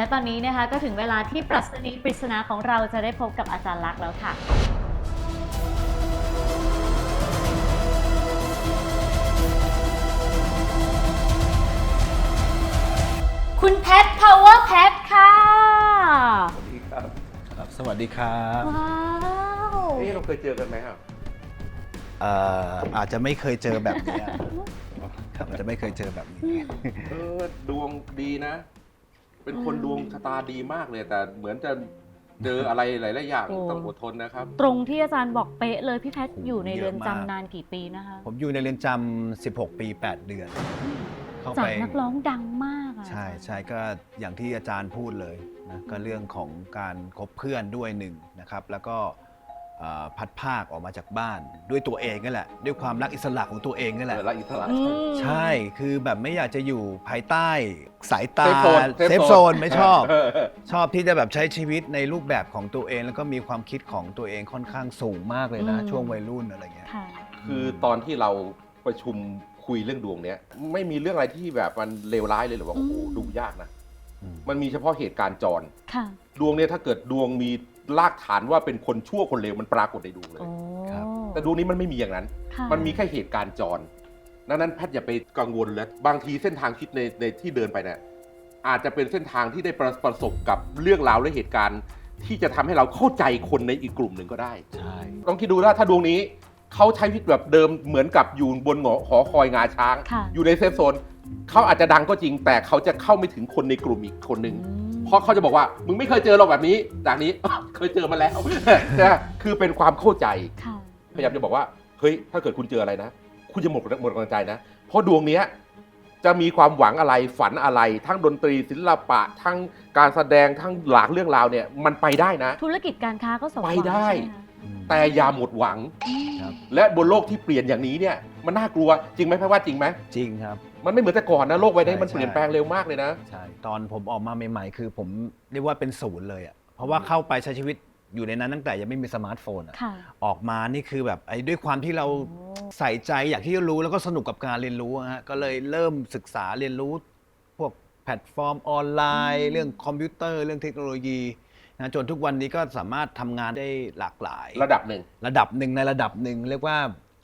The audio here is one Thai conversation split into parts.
และตอนนี้นะคะก็ถึงเวลาที่ปรัชนีปริศนาของเราจะได้พบกับอาจารย์ลักษณ์แล้วค่ะ คุณแพท power แพทค่ะ สวัสดีครับครับสวัสดีครับว้าวเอ๊ะเราเคยเจอกันไหมครับเอ่ออาจจะไม่เคยเจอแบบนี้ครับอาจจะไม่เคยเจอแบบนี้ เออดวงดีนะ เป็นคนดวงชะตาดีมากเลยแต่เหมือนจะเจออะไรหลายๆอย่างต้องอดทนนะครับ ตรงที่อาจารย์บอกเป๊ะเลยพี่แพทโอ้โหอยู่ในเรือนเยอะมากจำนานกี่ปีนะคะ ผมอยู่ในเรือนจำ 16 ปี 8 เดือน เข้าจากไป นักร้องดังมากอะใช่ใช่ก็อย่างที่อาจารย์พูดเลยนะก็เรื่องของการคบเพื่อนด้วยหนึ่งนะครับ แล้วก็เอ่อ พัดภาคออกมาจากบ้าน ด้วยตัวเองนั่นแหละ ด้วยความรักอิสระของตัวเองนั่นแหละเออรักอิสระอืมใช่คือแบบไม่อยากจะอยู่ภายใต้สายตาเซฟโซนเซฟโซนไม่ชอบ เเชอบที่จะแบบใช้ชีวิตในรูปแบบของตัวเอง แล้วก็มีความคิดของตัวเองค่อนข้างสูงมากเลยนะ อืม ช่วงวัยรุ่นอะไรเงี้ย ค่ะ คือตอนที่เราประชุมคุยเรื่องดวงเนี้ย ไม่มีเรื่องอะไรที่แบบมันเลวร้ายเลยหรือว่าโอ้โหอืม ดูยากนะ อืม มันมีเฉพาะเหตุการณ์จร ค่ะ ดวงเนี้ยถ้าเกิดดวงมี รากฐานว่าเป็นคนชั่วคนเลวมันปรากฏในดวงเลยโอ้ครับ แต่ดวงนี้มันไม่มีอย่างนั้น ค่ะมันมีแค่เหตุการณ์จรดังนั้นแพทย์อย่าไปกังวลเลยบางทีเส้นทางคิดในในที่เดินไปเนี่ยอาจจะเป็นเส้นทางที่ได้ประประสบกับเรื่องราวและเหตุการณ์ ที่จะทำให้เราเข้าใจคนในอีกกลุ่มหนึ่งก็ได้ ใช่ต้องคิดดูว่าถ้าดวงนี้เขาใช้ชีวิตแบบเดิมเหมือนกับอยู่บนหอหอคอยงาช้าง ค่ะ อยู่ในเซฟโซนเขาอาจจะดังก็จริง แต่เขาจะเข้าไม่ถึงคนในกลุ่มอีกคนหนึ่ง อืม เพราะเขาจะบอกว่ามึงไม่เคยเจอเราแบบนี้ จากนี้ เคยเจอมาแล้วนะคือเป็นความเข้าใจ ค่ะ พยายามจะบอกว่าเฮ้ยถ้าเกิดคุณเจออะไรนะ คุณจะหมดหมดกำลังใจนะ เพราะดวงเนี้ยจะมีความหวังอะไรฝันอะไร ทั้งดนตรีศิลปะ ทั้งการแสดงทั้งหลากเรื่องราวเนี่ยมันไปได้นะ ธุรกิจการค้าก็สมหวังไปได้ ใช่หมคะอืมแต่อย่าหมดหวัง อืมครับ และบนโลกที่เปลี่ยนอย่างนี้เนี่ยมันน่ากลัวจริงไหมพี่ว่าจริงไหมจริงครับ มันไม่เหมือนแต่ก่อนนะโลกใบนี้ใช่มันเปลี่ยนแปลงเร็วมากเลยนะ ใช่ ตอนผมออกมาใหม่ๆ คือผมเรียกว่าเป็นศูนย์เลยอะเพราะว่าเข้าไปใช้ชีวิตอยู่ในนั้นตั้งแต่ยังไม่มีสมาร์ทโฟนอะค่ะ ออกมานี่คือแบบไอ้ด้วยความที่เราโอ้ใส่ใจอยากที่จะรู้แล้วก็สนุกกับการเรียนรู้อะฮะก็เลยเริ่มศึกษาเรียนรู้ พวกแพลตฟอร์มออนไลน์ เรื่องคอมพิวเตอร์ เรื่องเทคโนโลยี นะจนทุกวันนี้ก็สามารถทำงานได้หลากหลาย ระดับหนึ่ง ระดับหนึ่งในระดับหนึ่งเรียกว่า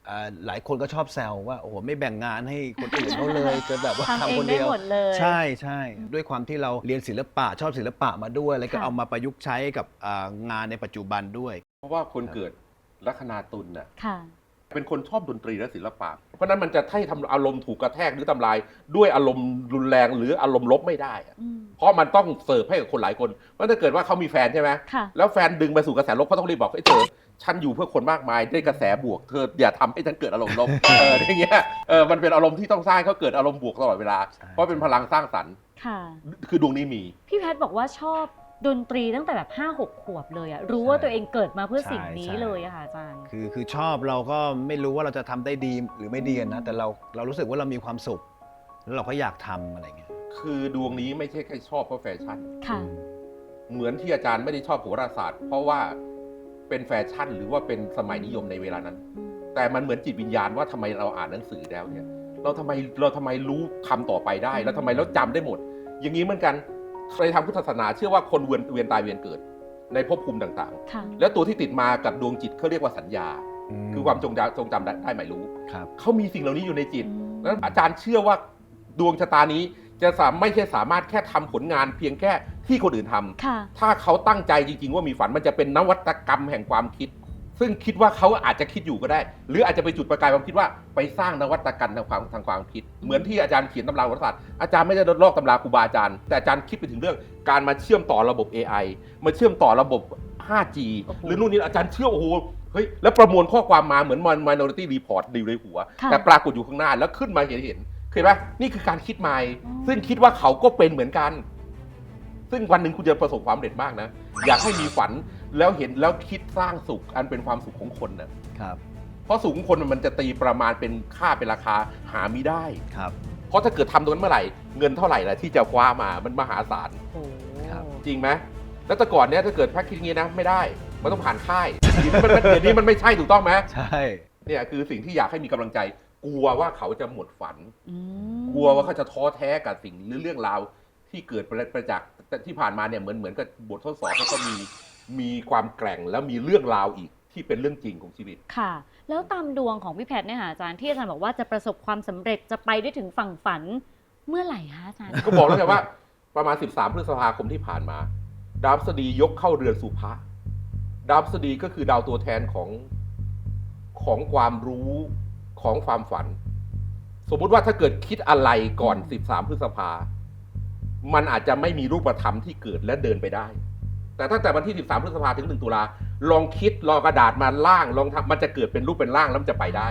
เอ่อหลายคนก็ชอบแซวว่าโอ้โหไม่แบ่งงานให้คนอื่นเขาเลยจะแบบว่าทำเอทำคงนได้เดียว หมดเลย ใช่ใช่ด้วยความที่เราเรียนศิลปะชอบศิลปะมาด้วย แล้วก็ค่ะ เอามาประยุกต์ใช้กับอ่างานในปัจจุบันด้วย เพราะว่าคนเกิดลัคนาตุลน่ะค่ะ เป็นคนชอบดนตรีและศิลปะ เพราะฉะนั้นมันจะให้ทำอารมณ์ถูกกระแทกหรือทำลาย ด้วยอารมณ์รุนแรงหรืออารมณ์ลบไม่ได้อะอืม เพราะมันต้องเสิร์ฟให้กับคนหลายคนเพราะถ้าเกิดว่าเขามีแฟนใช่ไหมค่ะ แล้วแฟนดึงไปสู่กระแสลบเขาต้องรีบบอกไอ้ยเธอฉันอยู่เพื่อคนมากมายได้กระแสบวกเธออย่าทำให้ฉันเกิดอารมณ์ลบ เอออย่างเงี้ยเออมันเป็นอารมณ์ที่ต้องสร้างให้เขาเกิดอารมณ์บวกตลอดเวลาใช่เพราะเป็นพลังสร้างสรรค์ค่ะ คือดวงนี้มี พี่แพทย์บอกว่าชอบดนตรีตั้งแต่แบบห้าหกขวบเลยอะรู้ว่าตัวเองเกิดมาเพื่อสิ่งนี้ใช่ เลยอะค่ะอาจารย์ คือคือชอบเราก็ไม่รู้ว่าเราจะทำได้ดีหรือไม่ดีนะแต่เราเรารู้สึกว่าเรามีความสุข แล้วเราก็อยากทำอะไรเงี้ยคือดวงนี้ไม่ใช่แค่ชอบเพราะแฟชั่น ค่ะ เหมือนที่อาจารย์ไม่ได้ชอบโหราศาสตร์ เพราะว่าเป็นแฟชั่นหรือว่าเป็นสมัยนิยมในเวลานั้น แต่มันเหมือนจิตวิญญาณว่าทำไมเราอ่านหนังสือแล้วเนี่ย เราทำไมเราทำไมรู้คำต่อไปได้ แล้วทำไมเราจำได้หมด อย่างนี้เหมือนกันในทางพุทธศาสนาเชื่อว่าคนเวียนเวียนตายเวียนเกิด ในภพภูมิต่างค่ะ ๆ แล้วตัวที่ติดมากับดวงจิตเขาเรียกว่าสัญญา คือความจงจำจงจำได้ได้หมายรู้ ครับ เขามีสิ่งเหล่านี้อยู่ในจิตอืมแล้วอาจารย์เชื่อว่า ดวงชะตานี้จะสามไม่ใช่สามารถแค่ทำผลงานเพียงแค่ที่คนอื่นทำค่ะถ้าเขาตั้งใจจริง ๆ ว่ามีฝันมันจะเป็นนวัตกรรมแห่งความคิด ซึ่งคิดว่าเขาอาจจะคิดอยู่ก็ได้ หรืออาจจะไปจุดประกายความคิดว่าไปสร้างนวัตกรรมทางความทางความคิด เหมือนที่อาจารย์เขียนตำราวิทยาศาสตร์อาจารย์ไม่ได้ลอกตำราครูบาอาจารย์ แต่อาจารย์คิดไปถึงเรื่องการมาเชื่อมต่อระบบ AI มาเชื่อมต่อระบบ 5G โอ้โหหรือนู่นนี่อาจารย์เชื่อโอ้โหเฮ้ยแล้วประมวลข้อความมาเหมือน Minority Report อยู่ในหัวค่ะแต่ปรากฏอยู่ข้างหน้าแล้วขึ้นมาเห็นเห็น เคยปะนี่คือการคิดใหม่อ๋อซึ่งคิดว่าเขาก็เป็นเหมือนกัน ซึ่งวันหนึ่งคุณจะประสบความสำเร็จมากนะ อยากให้มีฝันแล้วเห็นแล้วคิดสร้างสุขอันเป็นความสุขของคนนะครับ เพราะสุขของคนมันจะตีประมาณเป็นค่าเป็นราคาหาไม่ได้ ครับ เพราะถ้าเกิดทำตรงนั้นเมื่อไหร่ เงินเท่าไหร่ล่ะที่จะคว้ามามันมหาศาล โอ้ครับ จริงไหมแล้วแต่ก่อนเนี้ยถ้าเกิดแพ็กคิดอย่างงี้นะไม่ได้ มันต้องผ่านค่ายเดี๋ยวนี้มันเดี๋ยวนี้มันไม่ใช่ถูกต้องไหม ใช่ เนี่ยคือสิ่งที่อยากให้มีกำลังใจ กลัวว่าเขาจะหมดฝันอืมกลัวว่าเขาจะท้อแท้กับสิ่งหรือเรื่องราวที่ที่เกิดประประจักษ์ที่ผ่านมาเนี่ยเหมือนเหมือนกับบททดสอบแล้วก็มีมีความแกร่งแล้วมีเรื่องราวอีกที่เป็นเรื่องจริงของชีวิต ค่ะ แล้วตามดวงของพี่แพทย์เนี่ยค่ะอาจารย์ที่อาจารย์บอกว่าจะประสบความสำเร็จจะไปได้ถึงฝั่งฝันเมื่อไหร่คะอาจารย์ ก็บอกแล้วไงว่า ประมาณ 13 พฤษภาคมที่ผ่านมา ดาวพฤหัสบดียกเข้าเรือนสุภะดาวพฤหัสบดีก็คือดาวตัวแทนของของความรู้ ของความฝัน สมมุติว่าถ้าเกิดคิดอะไรก่อน 13 พฤษภา มันอาจจะไม่มีรูปธรรมที่เกิดและเดินไปได้ แต่ตั้งแต่วันที่ 13 พฤษภาถึง 1 ตุลาลองคิดลองกระดาษมาล่างลองทำมันจะเกิดเป็นรูปเป็นร่างแล้วมันจะไปได้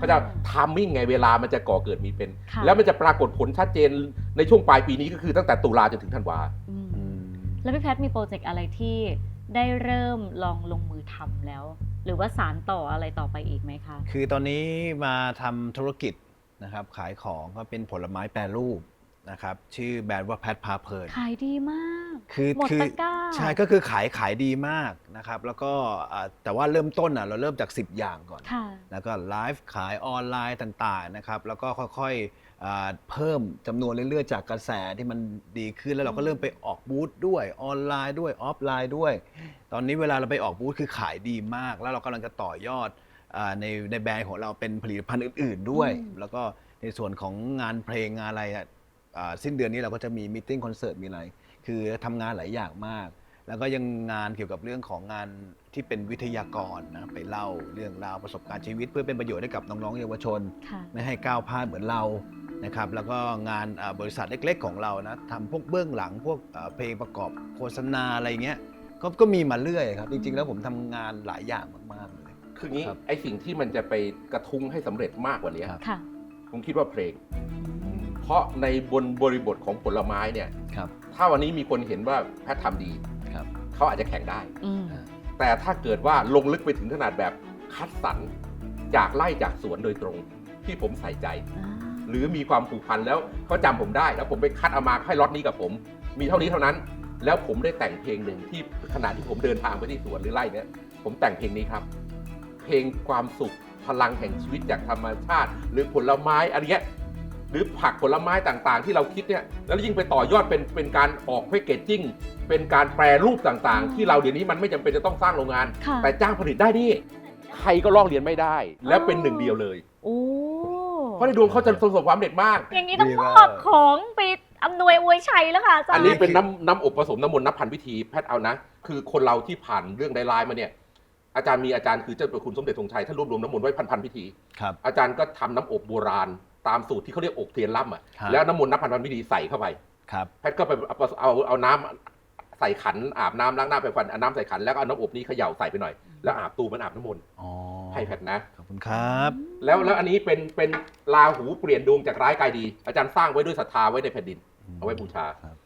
ก็จะทามมิ่งไงเวลามันจะก่อเกิดมีเป็นค่ะแล้วมันจะปรากฏผลชัดเจนในช่วงปลายปีนี้ก็คือตั้งแต่ตุลาจนถึงธันวาอืมอืมแล้วพี่แพทย์มีโปรเจกต์อะไรที่ได้เริ่มลองลงมือทำแล้ว หรือว่าสารต่ออะไรต่อไปอีกไหมคะ คือตอนนี้มาทำธุรกิจนะครับ ขายของก็เป็นผลไม้แปรรูปนะครับ ชื่อแบรนด์ว่าแพทพาเพลิน ขายดีมาก คือหมดคืตะกร้า ใช่ก็คือขายขายดีมากนะครับ แล้วก็อ่าแต่ว่าเริ่มต้นอะเราเริ่มจาก 10 อย่างก่อน ค่ะ แล้วก็ไลฟ์ขายออนไลน์ต่างๆนะครับ แล้วก็ค่อยๆอ่าเพิ่มจำนวนเรื่อยๆ จากกระแสที่มันดีขึ้นแล้วเราก็เริ่มไปออกบูธด้วยออนไลน์ด้วยออฟไลน์ด้วย ตอนนี้เวลาเราไปออกบูธคือขายดีมาก แล้วเรากำลังจะต่อยอดอาในในแบรนด์ของเราเป็นผลิตภัณฑ์อื่น ๆด้วย อืม แล้วก็ในส่วนของงานเพลงงานอะไรอะอ่าสิ้นเดือนนี้เราก็จะมีมิ팅คอนเสิร์ตมีอะไร คือทำงานหลายอย่างมาก แล้วก็ยังงานเกี่ยวกับเรื่องของงานที่เป็นวิทยากรนะไปเล่าเรื่องราวประสบการณ์ชีวิต เพื่อเป็นประโยชน์ให้กับน้องๆเยาวชน ค่ะไม่ให้ก้าวพลาดเหมือนเรานะครับแล้วก็งานอ่าบริษัทเล็กๆของเรานะทำพวกเบื้องหลังพวกอ่าเพลงประกอบโฆษณาอะไรเงี้ยก็ก็มีมาเรื่อยครับ จริงๆ แล้วผมทำงานหลายอย่างมากๆเลย คืองี้ครับไอสิ่งที่มันจะไปกระทุ้งให้สำเร็จมากกว่านี้ครับ ค่ะ ผมคิดว่าเพลงเพ ราะในบนบริบทของผลไม้เนี่ยครับ ถ้าวันนี้มีคนเห็นว่าแพทย์ทำดีครับ เขาอาจจะแข่งได้ อืมแต่ถ้าเกิดว่าลงลึกไปถึงขนาดแบบคัดสรรจากไล่จากสวนโดยตรงที่ผมใส่ใจ อ่าหรือมีความผูกพันแล้วเขาจำผมได้ แล้วผมไปคัดเอามาให้ล็อตนี้กับผม มีเท่านี้เท่านั้น แล้วผมได้แต่งเพลงหนึ่งที่ขณะที่ผมเดินทางไปที่สวนหรือไร่เนี่ยผมแต่งเพลงนี้ครับ เพลงความสุขพลังแห่งชีวิตจากธรรมชาติ หรือผลไม้อะไรเงี้ย หรือผักผลไม้ต่างๆ ที่เราคิดเนี่ยแล้วยิ่งไปต่อยอดเป็นเป็นการออกแพคเกจจิ้งเป็นการแปรรูปต่างๆ ที่เราเดี๋ยวนี้มันไม่จำเป็นจะต้องสร้างโรงงาน ค่ะ แต่จ้างผลิตได้นี่ใครก็ลอกเรียนไม่ได้ และเป็นหนึ่งเดียวเลย โอ้เพราะในดวงเขาจะประสบความสำเร็จมาก อย่างนี้ต้องดีมมากอบของไปอำนวยอวยชัยแล้วค่ะอาจารอันย์ นี้เป็นน้ำน้ำอบผสมน้ำมนต์นับพันวิธีแพทย์เอานะ คือคนเราที่ผ่านเรื่องร้ายๆมาเนี่ยอาจารย์มีอาจารย์คือเจ้าประคุณสมเด็จธงชัยท่านรวบรวมน้ำมนต์ไว้พันพันๆพิธี ครับ อาจารย์ก็ทำน้ำอบโบราณ ตามสูตรที่เขาเรียกอบเทียนล่ำอะครับ แล้วน้ำมนต์นับพันพันๆพิธีใส่เข้าไป ครับ แพทย์ก็ไปเอาเอาเอาน้ำใส่ขันอาบน้ำล้างหน้าไปฟันเอาน้ำใส่ขันแล้วก็เอาน้ำอบนี้เขย่าใส่ไปหน่อย แล้วอาบตูมันอาบน้ำมนต์อ๋อให้แพทย์นะ ขอบคุณครับ แล้วแล้วอันนี้เป็นเป็นราหูเปลี่ยนดวงจากร้ายกลายดี อาจารย์สร้างไว้ด้วยศรัทธาไว้ในแผ่นดิน เอาไว้บูชา ครับ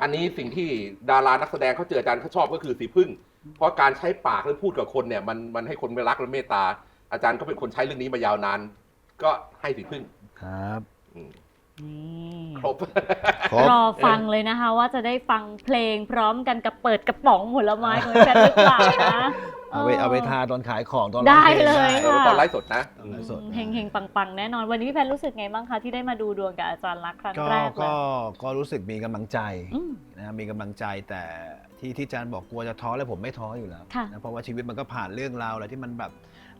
อันนี้สิ่งที่ดารานักแสดงเขาเจออาจารย์เขาชอบก็คือสีพึ่ง เพราะการใช้ปากหรือพูดกับคนเนี่ยมันมันให้คนไม่รักและเมตตา อาจารย์ก็เป็นคนใช้เรื่องนี้มายาวนาน ก็ให้สีพึ่ง ครับอืมนี่ครบ ครบรอฟังเลยนะคะ ว่าจะได้ฟังเพลงพร้อมกันกับเปิดกระป๋องผลไม้ของแฟนหรือเปล่านะเอาไปเอาไปทาตอนขายของตอนได้ร้องพงเลยเออค่ะตอนไลฟ์สดนะ ตอนไลฟ์สดเฮงเฮงปังปังๆ แน่นอน วันนี้พี่แพนรู้สึกไงบ้างคะที่ได้มาดูดวงกับอาจารย์ลักษณ์ครั้งก็แรกเลก็ยก็รู้สึกมีกำลังใจอืม นะมีกำลังใจแต่ที่ที่อาจารย์บอกกลัวจะท้อแล้วผมไม่ท้ออยู่แล้วค่ะ นะเพราะว่าชีวิตมันก็ผ่านเรื่องราวอะไรที่มันแบบ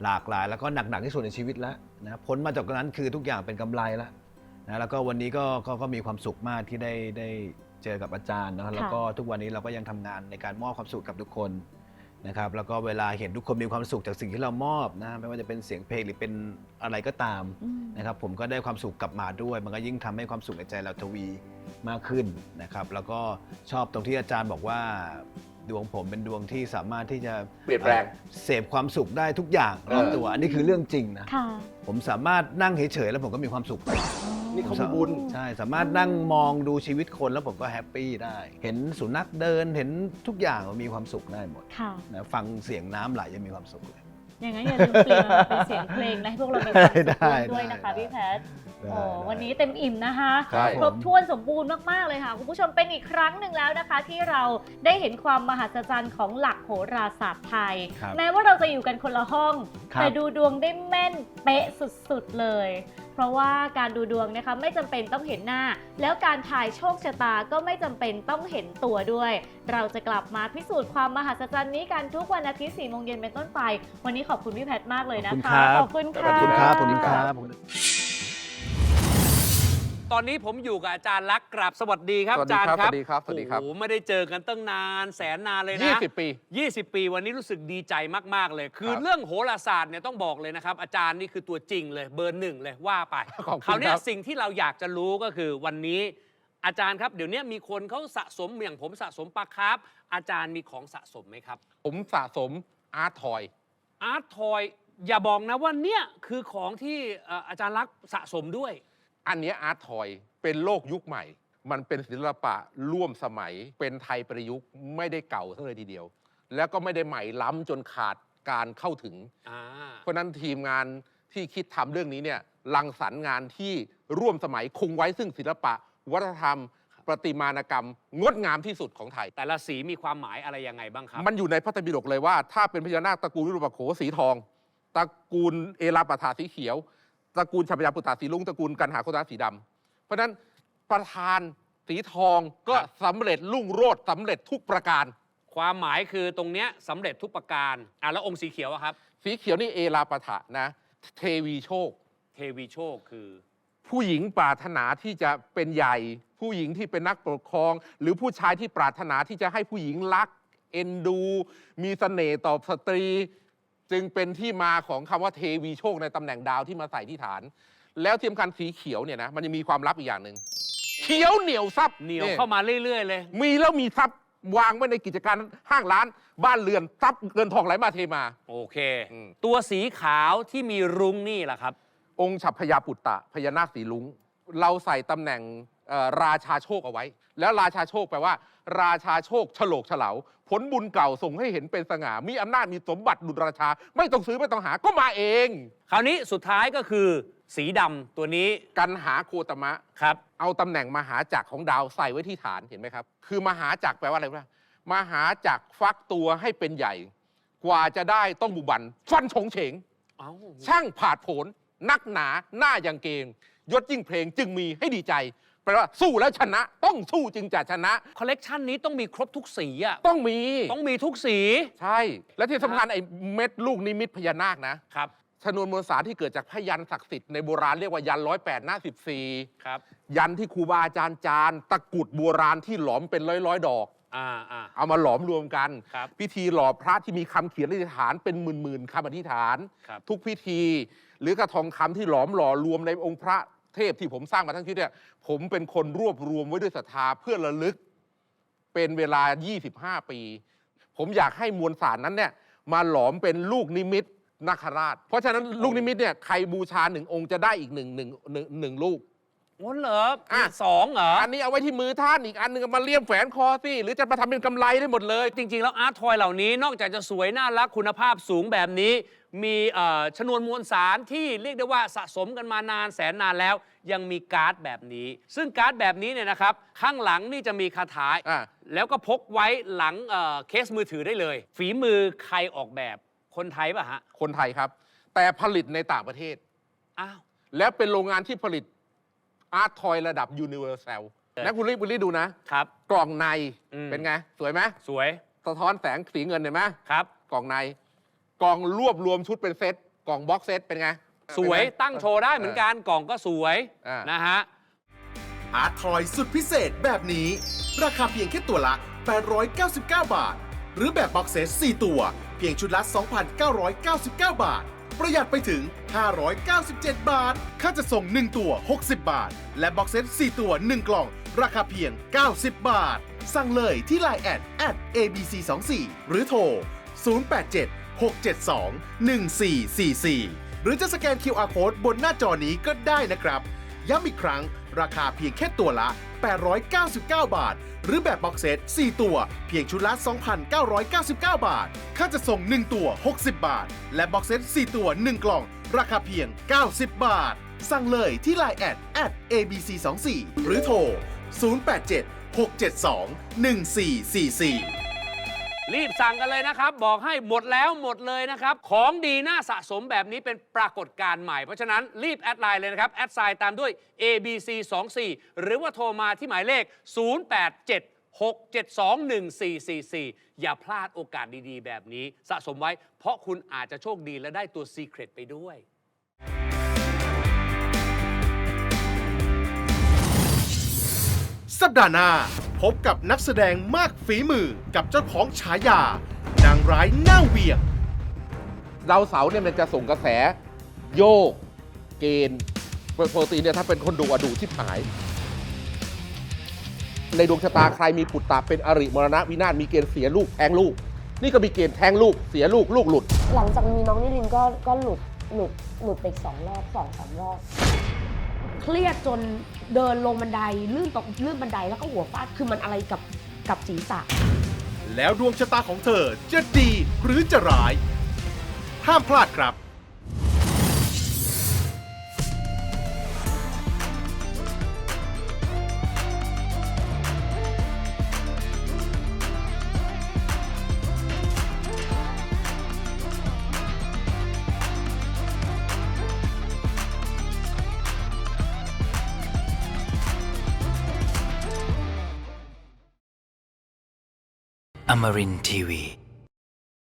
หลากหลาย แล้วก็หนักๆที่สุดในชีวิตแล้วนะพ้นมาจากตรงนั้นคือทุกอย่างเป็นกำไรแล้วนะแล้วก็วันนี้ก็ก็ก็มีความสุขมากที่ได้ได้เจอกับอาจารย์นะแล้วก็ทุกวันนี้เราก็ยังทำงานในการมอบความสุขกับทุกคนนะครับแล้วก็เวลาเห็นทุกคนมีความสุขจากสิ่งที่เรามอบนะไม่ว่าจะเป็นเสียงเพลงหรือเป็นอะไรก็ตามอืมนะครับผมก็ได้ความสุขกลับมาด้วย มันก็ยิ่งทำให้ความสุขในใจเราทวีมากขึ้นนะครับแล้วก็ชอบตรงที่อาจารย์บอกว่า ดวงผมเป็นดวงที่สามารถที่จะเปลี่ยนแปลงเสพความสุขได้ทุกอย่างรอบตัว อันนี้คือเรื่องจริงนะ ค่ะ ผมสามารถนั่งเฉยๆแล้วผมก็มีความสุข นี่เขามีบุญ ใช่ สามารถนั่งมองดูชีวิตคนแล้วผมก็แฮปปี้ได้ เห็นสุนัขเดินเห็นทุกอย่างมันมีความสุขได้หมดค่ะ นะฟังเสียงน้ำไหลยังมีความสุขเลย อย่างนั้นอย่าลืมเปลี่ยนมาเป็นเสียงเพลงนะให้พวกเรามีความสุขได้ร่วมด้วยได้นะคะได้ พี่แพทย์ โอ้วันนี้เต็มอิ่มนะคะ ใช่ ครบถ้วนสมบูรณ์มาก ๆ เลยค่ะ คุณผู้ชมเป็นอีกครั้งหนึ่งแล้วนะคะ ที่เราได้เห็นความมหัศจรรย์ของหลักโหราศาสตร์ไทย ครับแม้ว่าเราจะอยู่กันคนละห้อง ครับ แต่ดูดวงได้แม่นเป๊ะสุด ๆ เลย เพราะว่าการดูดวงนะคะไม่จำเป็นต้องเห็นหน้า แล้วการทายโชคชะตาก็ไม่จำเป็นต้องเห็นตัวด้วย เราจะกลับมาพิสูจน์ความมหัศจรรย์นี้กันทุกวันอาทิตย์4โมงเย็นเป็นต้นไป วันนี้ขอบคุณพี่แพทย์มากเลยนะคะ ขอบคุณครับขอบคุณขค่ะอบคุณครับขอบคุณครับ ตอนนี้ผมอยู่กับอาจารย์ลักษณ์กราบสวัสดีครับสวัอาสดีจารย์ครับครับสวัสดีครับสวัสดีครับ โอ้โหไม่ได้เจอกันตั้งนานแสนนานเลยนะยี่สิบปี 20 ปีวันนี้รู้สึกดีใจมากๆเลย คือครับเรื่องโหราศาสตร์เนี่ยต้องบอกเลยนะครับ อาจารย์นี่คือตัวจริงเลยเบอร์หนึ่งเลยว่าไปขอบคุณคราวเนี้ยครับ สิ่งที่เราอยากจะรู้ก็คือวันนี้อาจารย์ครับ เดี๋ยวนี้มีคนเขาสะสมอย่างผมสะสมปลาคาร์ฟอาจารย์มีของสะสมไหมครับ ผมสะสมอาร์ตทอย อาร์ตทอยอย่าบอกนะว่าเนี่ยคือของที่เอ่ออาจารย์ลักษณ์สะสมด้วย อันเนี้อาร์ตทอยเป็นโลกยุคใหม่ มันเป็นศิลปะร่วมสมัย เป็นไทยประยุกต์ไม่ได้เก่าซะเลยทีเดียว แล้วก็ไม่ได้ใหม่ล้ำจนขาดการเข้าถึงอ่าเพราะฉะนั้นทีมงานที่คิดทำเรื่องนี้เนี่ยรังสรรค์งานที่ร่วมสมัยคงไว้ซึ่งศิลปะ วัฒนธรรมประติมานกรรม งดงามที่สุดของไทย แต่ละสีมีความหมายอะไรยังไงบ้างครับ มันอยู่ในพระไตรปิฎกเลยว่า ถ้าเป็นพญานาคตระกูลวิรูปโขสีทองตระกูลเอราปถาสีเขียว ตระกูลชัพยาปุตตาสีลุงตระกูลกันหาโคตาสีดำเพราะฉะนั้นประธานสีทองก็ครับสำเร็จรุ่งโรจน์สำเร็จทุกประการ ความหมายคือตรงเนี้ยสำเร็จทุกประการอะแล้วองค์สีเขียวอะครับ สีเขียวนี่เอราปถะนะ เทวีโชค เทวีโชคคือ ผู้หญิงปรารถนาที่จะเป็นใหญ่ ผู้หญิงที่เป็นนักปกครอง หรือผู้ชายที่ปรารถนาที่จะให้ผู้หญิงรัก เอ็นดู มีเสน่ห์ต่อสตรี จึงเป็นที่มาของคำว่าเทวีโชคในตำแหน่งดาวที่มาใส่ที่ฐาน แล้วที่สำคัญสีเขียวเนี่ยนะมันจะมีความลับอีกอย่างหนึ่งเขียวเหนียวซับเหนียวเข้ามาเรื่อย ๆ เลย มีแล้วมีทรัพย์วางไว้ในกิจการห้างร้านบ้านเรือนทรัพย์เงินทองไหลมาเทมา โอเคอืมตัวสีขาวที่มีรุ้งนี่แหละครับ องค์ฉัพพยาปุตตะพญานาคสีลุงเราใส่ตำแหน่งเอ่อ ราชาโชคเอาไว้ แล้วราชาโชคแปลว่า ราชาโชคฉลกเฉลาผลบุญเก่าส่งให้เห็นเป็นสง่ามีอำนาจมีสมบัติดุจราชา ไม่ต้องซื้อไม่ต้องหาก็มาเอง คราวนี้สุดท้ายก็คือ สีดำตัวนี้กันหาโคตมะ ครับ เอาตำแหน่งมหาจักรของดาวใส่ไว้ที่ฐานเห็นไหมครับ คือมหาจักรแปลว่าอะไรวะมหาจักรฟักตัวให้เป็นใหญ่ กว่าจะได้ต้องบุบัน ฟันฉงเฉง เอ้าช่างผาดโผนนักหนาหน้ายังเกงยศยิ่งเพลงจึงมีให้ดีใจ แปลว่าสู้แล้วชนะ ต้องสู้จึงจะชนะ คอลเลกชันนี้ต้องมีครบทุกสีอะต้องมี ต้องมีทุกสี ใช่ และที่สำคัญไอ้เม็ดลูกนิมิตพญานาคนะครับ ชนวนมวลสารที่เกิดจากพยันศักดิ์สิทธิ์ในโบราณเรียกว่ายันร้อยแปดหน้าสิบสี่ครับ ยันที่ครูบาอาจารย์จารย์ตะกรุดโบราณที่หลอมเป็นร้อยร้อยๆดอก อ่าอ่า เอามาหลอมรวมกัน ครับพิธีหล่อพระที่มีคำเขียนอธิษฐานเป็นหมื่นๆคำอธิษฐาน ครับ ทุกพิธี หรือกระทองคำที่หลอมหล่อรวมในองค์พระ เทพที่ผมสร้างมาทั้งชีวิตเนี่ยผมเป็นคนรวบรวมไว้ด้วยศรัทธาเพื่อระลึกเป็นเวลา 25 ปี ผมอยากให้มวลสารนั้นเนี่ยมาหลอมเป็นลูกนิมิตนาคราช เพราะฉะนั้นลูกนิมิตเนี่ยใครบูชาหนึ่งองค์จะได้อีกหนึ่งหนึ่งหนึ่งหนึ่งลูก โอ้เหรออะมีสองเหรออันนี้เอาไว้ที่มือท่านอีกอันหนึงเอามาเลี่ยมแฝนคอสิหรือจะมาทำเป็นกำไรได้หมดเลย จริง ๆ แล้วอาร์ตทอยเหล่านี้นอกจากจะสวยน่ารักคุณภาพสูงแบบนี้ มีเอ่อชนวนมวลสารที่เรียกได้ว่าสะสมกันมานานแสนนานแล้ว ยังมีการ์ดแบบนี้ ซึ่งการ์ดแบบนี้เนี่ยนะครับ ข้างหลังนี่จะมีคาถาอะ แล้วก็พกไว้หลังเอ่อเคสมือถือได้เลย ฝีมือใครออกแบบคนไทยป่ะฮะคนไทยครับ แต่ผลิตในต่างประเทศ อ้าว และเป็นโรงงานที่ผลิต อาร์ตทอยระดับยูนิเวอร์แซลเออนะคุณรีบคุณรีบดูนะ ครับ กล่องในอืม เป็นไง สวยไหมสวยสะท้อนแสงสีเงินเห็นไหมครับ กล่องใน กล่องรวบรวมชุดเป็นเซตกล่องบ็อกเซตเป็นไงสวยเป็นไตั้งโชว์ได้เหมือนกันกล่องก็สวยอ่าน นะฮะ อาร์ตทอยสุดพิเศษแบบนี้ ราคาเพียงแค่ตัวละ 899 บาท หรือแบบบ็อกเซต4ตัว เพียงชุดละ 2,999 บาท ประหยัดไปถึง 597 บาท ค่าจะส่ง 1 ตัว 60 บาท และบ็อกเซต 4 ตัว 1 กล่อง ราคาเพียง 90 บาท สั่งเลยที่ Line แอด at abc24 หรือโทร 087 672 1444 หรือจะสแกน QR Code บนหน้าจอนี้ก็ได้นะครับ ย้ำอีกครั้ง ราคาเพียงแค่ตัวละ 899 บาท หรือแบบบ็อกเซต 4 ตัว เพียงชุดละ 2,999 บาท ค่าจะส่ง 1 ตัว 60 บาท และบ็อกเซต 4 ตัว 1 กล่อง ราคาเพียง 90 บาท สั่งเลยที่ Line แอด at abc24 หรือโทร 087 672 1444 รีบสั่งกันเลยนะครับ บอกให้หมดแล้วหมดเลยนะครับ ของดีน่าสะสมแบบนี้เป็นปรากฏการณ์ใหม่ เพราะฉะนั้นรีบแอดไลน์เลยนะครับ แอดไซน์ตามด้วย ABC 2 4หรือว่าโทรมาที่หมายเลข 087 672 1444 อย่าพลาดโอกาสดีๆ แบบนี้ สะสมไว้ เพราะคุณอาจจะโชคดีและได้ตัว Secret ไปด้วย สัปดาห์หน้า พบกับนักแสดงมากฝีมือกับเจ้าของฉายานางร้ายหน้าเหวียงดาวเสาร์เนี่ยมันจะส่งกระแส โยก เกณฑ์ปกติเนี่ยถ้าเป็นคนดูอะดูที่หาย ในดวงชะตาใครมีปุตตะเป็นอริมรณะวินาศมีเกณฑ์เสียลูกแทงลูก นี่ก็มีเกณฑ์แทงลูกเสียลูกลูกหลุด หลังจากมีน้องนิรินทร์ก็ก็หลุดหลุดหลุดไปอีกสองรอบสองสามรอบ เครียดจนเดินลงบันไดลื่นตกลื่นบันไดแล้วก็หัวฟาดคือมันอะไรกับกับศีรษะ แล้วดวงชะตาของเธอจะดีหรือจะร้าย ห้ามพลาดครับ Amarin Tiwi.